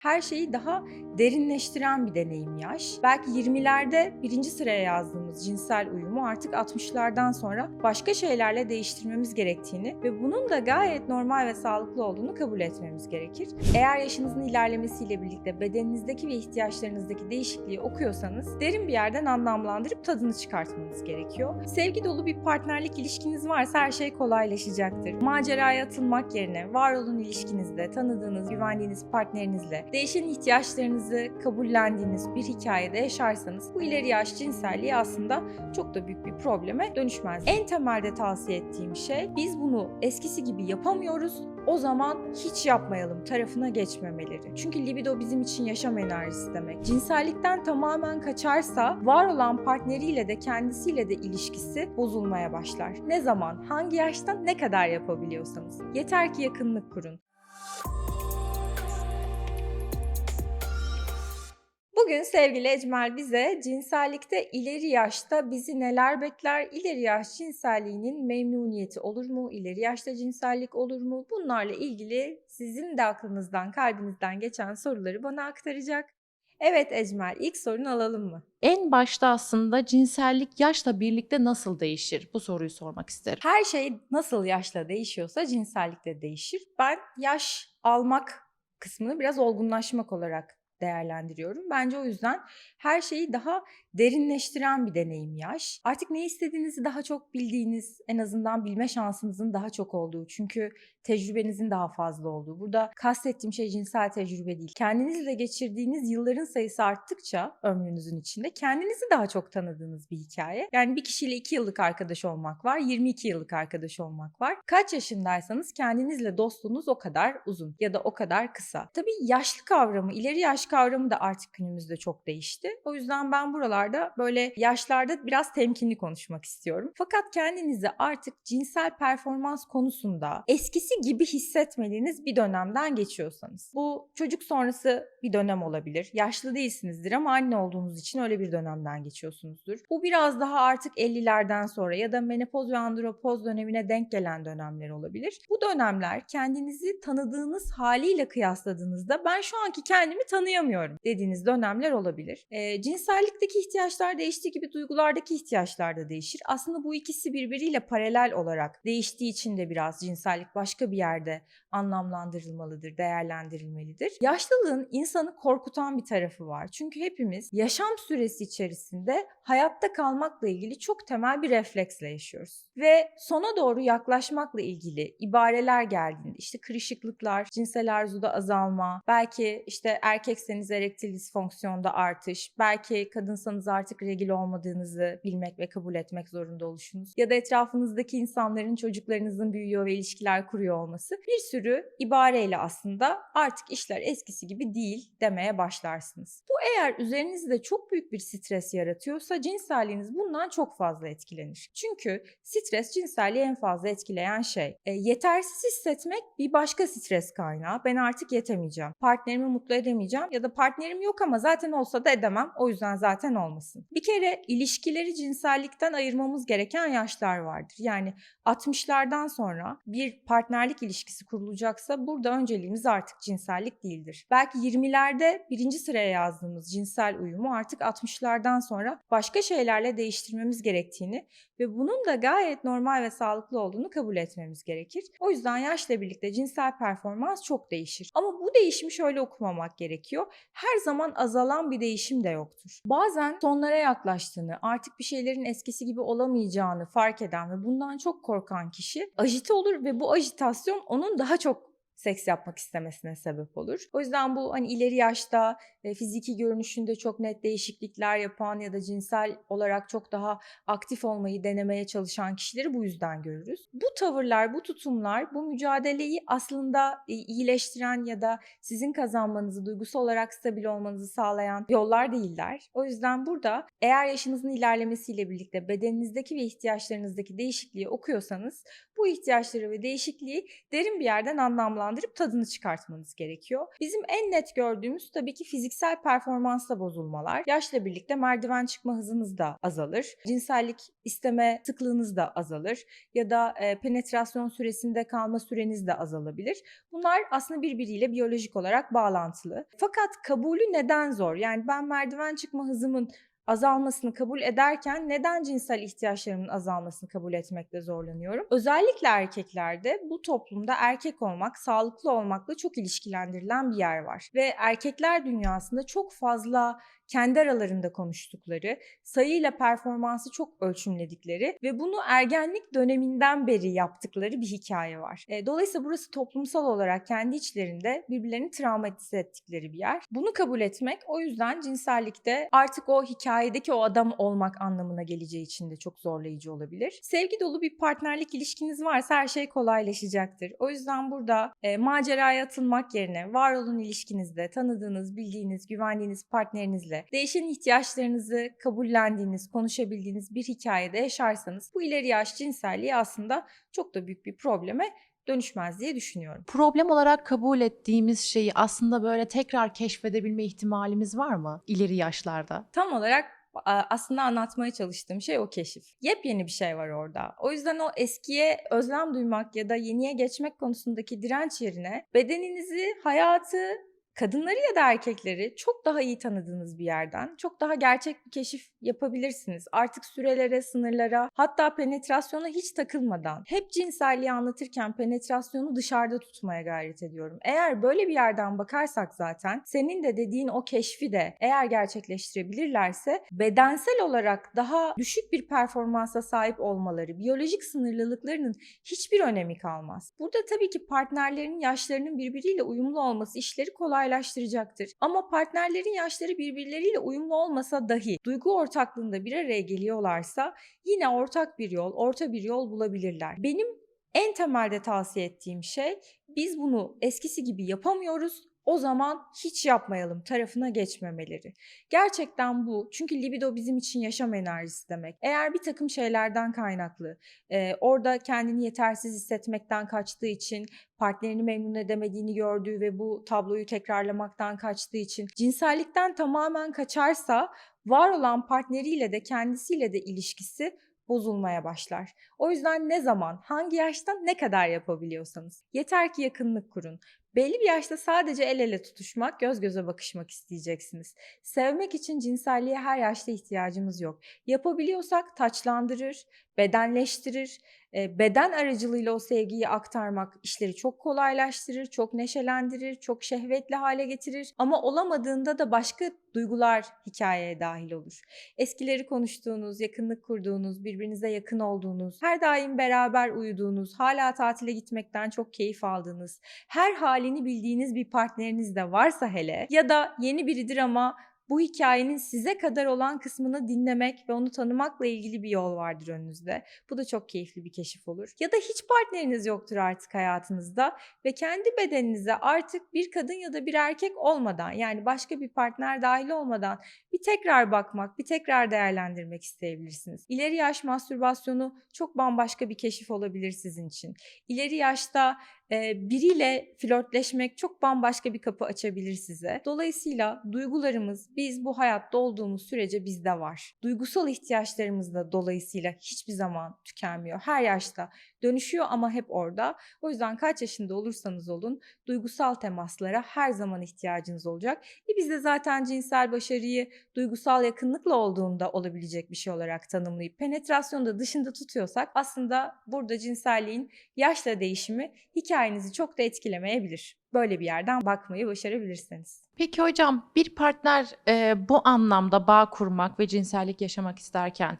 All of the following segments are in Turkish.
her şeyi daha derinleştiren bir deneyim yaş. Belki 20'lerde birinci sıraya yazdığımız cinsel uyumu artık 60'lardan sonra başka şeylerle değiştirmemiz gerektiğini ve bunun da gayet normal ve sağlıklı olduğunu kabul etmemiz gerekir. Eğer yaşınızın ilerlemesiyle birlikte bedeninizdeki ve ihtiyaçlarınızdaki değişikliği okuyorsanız derin bir yerden anlamlandırıp tadını çıkartmanız gerekiyor. Sevgi dolu bir partnerlik ilişkiniz varsa her şey kolaylaşacaktır. Maceraya atılmak yerine var olun ilişkinizde tanıdığınız, güvendiğiniz partnerinizle değişen ihtiyaçlarınızı kabullendiğiniz bir hikayede yaşarsanız bu ileri yaş cinselliği aslında çok da büyük bir probleme dönüşmez. En temelde tavsiye ettiğim şey biz bunu eskisi gibi yapamıyoruz. O zaman hiç yapmayalım tarafına geçmemeleri. Çünkü libido bizim için yaşam enerjisi demek. Cinsellikten tamamen kaçarsa var olan partneriyle de kendisiyle de ilişkisi bozulmaya başlar. Ne zaman, hangi yaştan ne kadar yapabiliyorsanız. Yeter ki yakınlık kurun. Bugün sevgili Ecmel bize cinsellikte ileri yaşta bizi neler bekler, ileri yaş cinselliğinin memnuniyeti olur mu, ileri yaşta cinsellik olur mu? Bunlarla ilgili sizin de aklınızdan, kalbinizden geçen soruları bana aktaracak. Evet Ecmel, ilk sorunu alalım mı? En başta aslında cinsellik yaşla birlikte nasıl değişir? Bu soruyu sormak isterim. Her şey nasıl yaşla değişiyorsa cinsellik de değişir. Ben yaş almak kısmını biraz olgunlaşmak olarak değerlendiriyorum. Bence o yüzden her şeyi daha derinleştiren bir deneyim yaş. Artık ne istediğinizi daha çok bildiğiniz, en azından bilme şansınızın daha çok olduğu. Çünkü tecrübenizin daha fazla olduğu. Burada kastettiğim şey cinsel tecrübe değil. Kendinizle geçirdiğiniz yılların sayısı arttıkça ömrünüzün içinde kendinizi daha çok tanıdığınız bir hikaye. Yani bir kişiyle 2 yıllık arkadaş olmak var, 22 yıllık arkadaş olmak var. Kaç yaşındaysanız kendinizle dostluğunuz o kadar uzun ya da o kadar kısa. Tabii yaşlı kavramı, ileri yaş kavramı da artık günümüzde çok değişti. O yüzden ben buralarda böyle yaşlarda biraz temkinli konuşmak istiyorum. Fakat kendinizi artık cinsel performans konusunda eskisi gibi hissetmediğiniz bir dönemden geçiyorsanız. Bu çocuk sonrası bir dönem olabilir. Yaşlı değilsinizdir ama anne olduğunuz için öyle bir dönemden geçiyorsunuzdur. Bu biraz daha artık 50'lerden sonra ya da menopoz ve andropoz dönemine denk gelen dönemler olabilir. Bu dönemler kendinizi tanıdığınız haliyle kıyasladığınızda ben şu anki kendimi tanıyamıyorum dediğiniz dönemler olabilir. E, cinsellikteki ihtiyaçlar değiştiği gibi duygulardaki ihtiyaçlar da değişir. Aslında bu ikisi birbiriyle paralel olarak değiştiği için de biraz cinsellik başka bir yerde anlamlandırılmalıdır, değerlendirilmelidir. Yaşlılığın insanı korkutan bir tarafı var. Çünkü hepimiz yaşam süresi içerisinde hayatta kalmakla ilgili çok temel bir refleksle yaşıyoruz. Ve sona doğru yaklaşmakla ilgili ibareler geldiğinde işte kırışıklıklar, cinsel arzuda azalma, belki işte erkekseniz erektil disfonksiyonda artış, belki kadınsanız artık regil olmadığınızı bilmek ve kabul etmek zorunda oluşunuz ya da etrafınızdaki insanların çocuklarınızın büyüyor ve ilişkiler kuruyor olması bir sürü ibareyle aslında artık işler eskisi gibi değil demeye başlarsınız. Bu eğer üzerinizde çok büyük bir stres yaratıyorsa cinselliğiniz bundan çok fazla etkilenir. Çünkü stres cinselliği en fazla etkileyen şey. E, yetersiz hissetmek bir başka stres kaynağı. Ben artık yetemeyeceğim. Partnerimi mutlu edemeyeceğim ya da partnerim yok ama zaten olsa da edemem. O yüzden zaten olmasın. Bir kere ilişkileri cinsellikten ayırmamız gereken yaşlar vardır. Yani 60'lardan sonra bir partnerlik ilişkisi kurulacaksa burada önceliğimiz artık cinsellik değildir. Belki 20'lerde birinci sıraya yazdığımız cinsel uyumu artık 60'lardan sonra başka şeylerle değiştirmemiz gerektiğini ve bunun da gayet normal ve sağlıklı olduğunu kabul etmemiz gerekir. O yüzden yaşla birlikte cinsel performans çok değişir. Ama bu değişimi şöyle okumamak gerekiyor. Her zaman azalan bir değişim de yoktur. Bazen sonlara yaklaştığını, artık bir şeylerin eskisi gibi olamayacağını fark eden ve bundan çok korkan kişi ajite olur ve bu ajitasyon onun daha çok seks yapmak istemesine sebep olur. O yüzden bu hani ileri yaşta e, fiziki görünüşünde çok net değişiklikler yapan ya da cinsel olarak çok daha aktif olmayı denemeye çalışan kişileri bu yüzden görürüz. Bu tavırlar, bu tutumlar bu mücadeleyi aslında e, iyileştiren ya da sizin kazanmanızı, duygusal olarak stabil olmanızı sağlayan yollar değiller. O yüzden burada eğer yaşınızın ilerlemesiyle birlikte bedeninizdeki ve ihtiyaçlarınızdaki değişikliği okuyorsanız bu ihtiyaçları ve değişikliği derin bir yerden anlamlandırın sonlandırıp tadını çıkartmanız gerekiyor. Bizim en net gördüğümüz tabii ki fiziksel performansta bozulmalar. Yaşla birlikte merdiven çıkma hızınız da azalır. Cinsellik isteme sıklığınız da azalır ya da e, penetrasyon süresinde kalma süreniz de azalabilir. Bunlar aslında birbiriyle biyolojik olarak bağlantılı. Fakat kabulü neden zor? Yani ben merdiven çıkma hızımın azalmasını kabul ederken neden cinsel ihtiyaçlarımın azalmasını kabul etmekte zorlanıyorum? Özellikle erkeklerde bu toplumda erkek olmak, sağlıklı olmakla çok ilişkilendirilen bir yer var. Ve erkekler dünyasında çok fazla kendi aralarında konuştukları, sayıyla performansı çok ölçümledikleri ve bunu ergenlik döneminden beri yaptıkları bir hikaye var. E, dolayısıyla burası toplumsal olarak kendi içlerinde birbirlerini travmatize ettikleri bir yer. Bunu kabul etmek o yüzden cinsellikte artık o hikayedeki o adam olmak anlamına geleceği için de çok zorlayıcı olabilir. Sevgi dolu bir partnerlik ilişkiniz varsa her şey kolaylaşacaktır. O yüzden burada e, maceraya atılmak yerine var olun ilişkinizde tanıdığınız, bildiğiniz, güvendiğiniz partnerinizle değişen ihtiyaçlarınızı kabullendiğiniz, konuşabildiğiniz bir hikayede yaşarsanız bu ileri yaş cinselliği aslında çok da büyük bir probleme dönüşmez diye düşünüyorum. Problem olarak kabul ettiğimiz şeyi aslında böyle tekrar keşfedebilme ihtimalimiz var mı ileri yaşlarda? Tam olarak aslında anlatmaya çalıştığım şey o keşif. Yepyeni bir şey var orada. O yüzden o eskiye özlem duymak ya da yeniye geçmek konusundaki direnç yerine bedeninizi, hayatı, kadınları ya da erkekleri çok daha iyi tanıdığınız bir yerden çok daha gerçek bir keşif yapabilirsiniz. Artık sürelere, sınırlara hatta penetrasyona hiç takılmadan hep cinselliği anlatırken penetrasyonu dışarıda tutmaya gayret ediyorum. Eğer böyle bir yerden bakarsak zaten senin de dediğin o keşfi de eğer gerçekleştirebilirlerse bedensel olarak daha düşük bir performansa sahip olmaları, biyolojik sınırlılıklarının hiçbir önemi kalmaz. Burada tabii ki partnerlerin yaşlarının birbiriyle uyumlu olması işleri kolaylaştıracaktır. Ama partnerlerin yaşları birbirleriyle uyumlu olmasa dahi duygu ortaklığında bir araya geliyorlarsa yine ortak bir yol, orta bir yol bulabilirler. Benim en temelde tavsiye ettiğim şey biz bunu eskisi gibi yapamıyoruz. O zaman hiç yapmayalım tarafına geçmemeleri. Gerçekten bu. Çünkü libido bizim için yaşam enerjisi demek. Eğer bir takım şeylerden kaynaklı, e, orada kendini yetersiz hissetmekten kaçtığı için, partnerini memnun edemediğini gördüğü ve bu tabloyu tekrarlamaktan kaçtığı için cinsellikten tamamen kaçarsa var olan partneriyle de kendisiyle de ilişkisi bozulmaya başlar. O yüzden ne zaman, hangi yaşta ne kadar yapabiliyorsanız yeter ki yakınlık kurun. Belli bir yaşta sadece el ele tutuşmak, göz göze bakışmak isteyeceksiniz. Sevmek için cinselliğe her yaşta ihtiyacımız yok. Yapabiliyorsak taçlandırır, bedenleştirir, beden aracılığıyla o sevgiyi aktarmak işleri çok kolaylaştırır, çok neşelendirir, çok şehvetli hale getirir. Ama olamadığında da başka duygular hikayeye dahil olur. Eskileri konuştuğunuz, yakınlık kurduğunuz, birbirinize yakın olduğunuz, her daim beraber uyuduğunuz, hala tatile gitmekten çok keyif aldığınız, her halini bildiğiniz bir partneriniz de varsa hele ya da yeni biridir ama bu hikayenin size kadar olan kısmını dinlemek ve onu tanımakla ilgili bir yol vardır önünüzde. Bu da çok keyifli bir keşif olur. Ya da hiç partneriniz yoktur artık hayatınızda ve kendi bedeninize artık bir kadın ya da bir erkek olmadan yani başka bir partner dahil olmadan bir tekrar bakmak, bir tekrar değerlendirmek isteyebilirsiniz. İleri yaş mastürbasyonu çok bambaşka bir keşif olabilir sizin için. İleri yaşta biriyle flörtleşmek çok bambaşka bir kapı açabilir size. Dolayısıyla duygularımız biz bu hayatta olduğumuz sürece bizde var. Duygusal ihtiyaçlarımız da dolayısıyla hiçbir zaman tükenmiyor. Her yaşta dönüşüyor ama hep orada. O yüzden kaç yaşında olursanız olun duygusal temaslara her zaman ihtiyacınız olacak. E biz de zaten cinsel başarıyı duygusal yakınlıkla olduğunda olabilecek bir şey olarak tanımlayıp penetrasyonu da dışında tutuyorsak aslında burada cinselliğin yaşla değişimi hikayenizi çok da etkilemeyebilir. Böyle bir yerden bakmayı başarabilirseniz. Peki hocam bir partner e, bu anlamda bağ kurmak ve cinsellik yaşamak isterken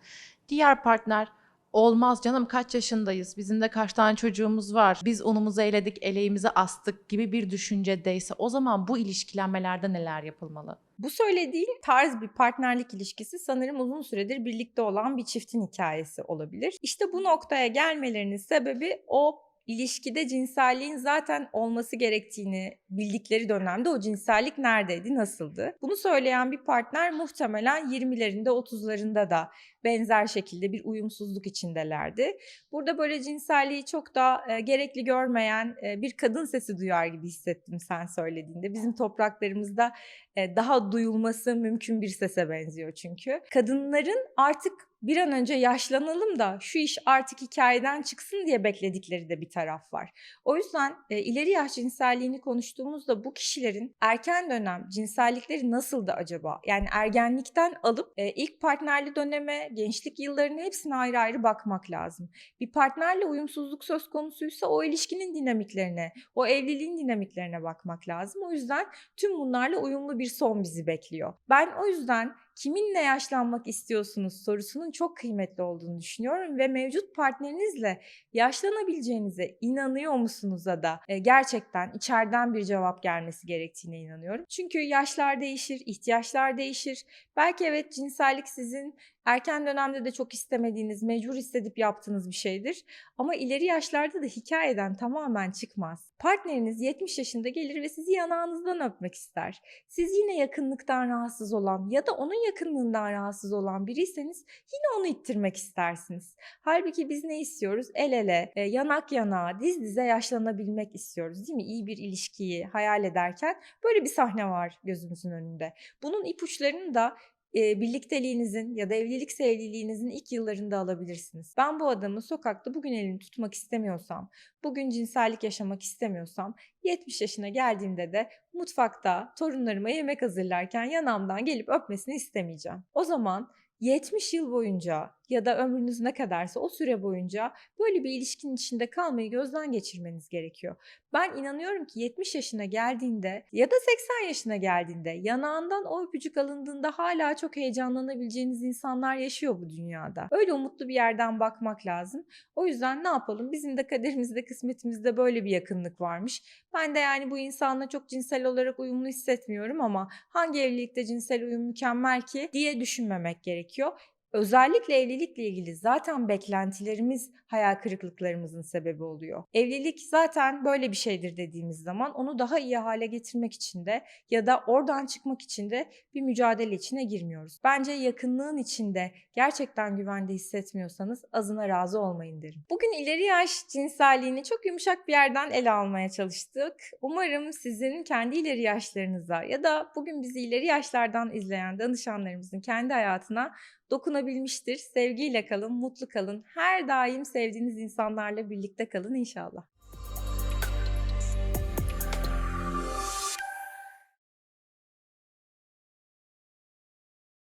diğer partner olmaz canım kaç yaşındayız bizim de kaç tane çocuğumuz var biz unumuzu eledik eleğimizi astık gibi bir düşüncedeyse o zaman bu ilişkilenmelerde neler yapılmalı? Bu söylediğin tarz bir partnerlik ilişkisi sanırım uzun süredir birlikte olan bir çiftin hikayesi olabilir. İşte bu noktaya gelmelerinin sebebi o ilişkide cinselliğin zaten olması gerektiğini bildikleri dönemde o cinsellik neredeydi, nasıldı? Bunu söyleyen bir partner muhtemelen 20'lerinde, 30'larında da benzer şekilde bir uyumsuzluk içindelerdi. Burada böyle cinselliği çok da e, gerekli görmeyen e, bir kadın sesi duyar gibi hissettim sen söylediğinde. Bizim topraklarımızda e, daha duyulması mümkün bir sese benziyor çünkü. Kadınların artık bir an önce yaşlanalım da şu iş artık hikayeden çıksın diye bekledikleri de bir taraf var. O yüzden e, ileri yaş cinselliğini konuştuğumuzda bu kişilerin erken dönem cinsellikleri nasıldı acaba? Yani ergenlikten alıp e, ilk partnerli döneme, gençlik yıllarına hepsine ayrı ayrı bakmak lazım. Bir partnerle uyumsuzluk söz konusuysa o ilişkinin dinamiklerine, o evliliğin dinamiklerine bakmak lazım. O yüzden tüm bunlarla uyumlu bir son bizi bekliyor. Ben o yüzden kiminle yaşlanmak istiyorsunuz sorusunun çok kıymetli olduğunu düşünüyorum ve mevcut partnerinizle yaşlanabileceğinize inanıyor musunuz'a da e, gerçekten içeriden bir cevap gelmesi gerektiğine inanıyorum. Çünkü yaşlar değişir, ihtiyaçlar değişir. Belki evet cinsellik sizin erken dönemde de çok istemediğiniz, mecbur hissedip yaptığınız bir şeydir. Ama ileri yaşlarda da hikayeden tamamen çıkmaz. Partneriniz 70 yaşında gelir ve sizi yanağınızdan öpmek ister. Siz yine yakınlıktan rahatsız olan ya da onun yakınlığından rahatsız olan biriyseniz yine onu ittirmek istersiniz. Halbuki biz ne istiyoruz? El ele, e, yanak yanağa, diz dize yaşlanabilmek istiyoruz değil mi? İyi bir ilişkiyi hayal ederken böyle bir sahne var gözümüzün önünde. Bunun ipuçlarını da e, birlikteliğinizin ya da evlilik sevliliğinizin ilk yıllarında alabilirsiniz. Ben bu adamı sokakta bugün elini tutmak istemiyorsam, bugün cinsellik yaşamak istemiyorsam 70 yaşına geldiğimde de mutfakta torunlarıma yemek hazırlarken yanamdan gelip öpmesini istemeyeceğim. O zaman 70 yıl boyunca ya da ömrünüz ne kadarsa o süre boyunca böyle bir ilişkinin içinde kalmayı gözden geçirmeniz gerekiyor. Ben inanıyorum ki 70 yaşına geldiğinde ya da 80 yaşına geldiğinde yanağından o öpücük alındığında hala çok heyecanlanabileceğiniz insanlar yaşıyor bu dünyada. Öyle umutlu bir yerden bakmak lazım. O yüzden ne yapalım? Bizim de kaderimizde, kısmetimizde böyle bir yakınlık varmış. Ben de yani bu insanla çok cinsel olarak uyumlu hissetmiyorum ama hangi evlilikte cinsel uyum mükemmel ki diye düşünmemek gerekiyor. Özellikle evlilikle ilgili zaten beklentilerimiz hayal kırıklıklarımızın sebebi oluyor. Evlilik zaten böyle bir şeydir dediğimiz zaman onu daha iyi hale getirmek için de ya da oradan çıkmak için de bir mücadele içine girmiyoruz. Bence yakınlığın içinde gerçekten güvende hissetmiyorsanız azına razı olmayın derim. Bugün ileri yaş cinselliğini çok yumuşak bir yerden ele almaya çalıştık. Umarım sizin kendi ileri yaşlarınıza ya da bugün bizi ileri yaşlardan izleyen danışanlarımızın kendi hayatına dokunabilmiştir. Sevgiyle kalın, mutlu kalın. Her daim sevdiğiniz insanlarla birlikte kalın inşallah.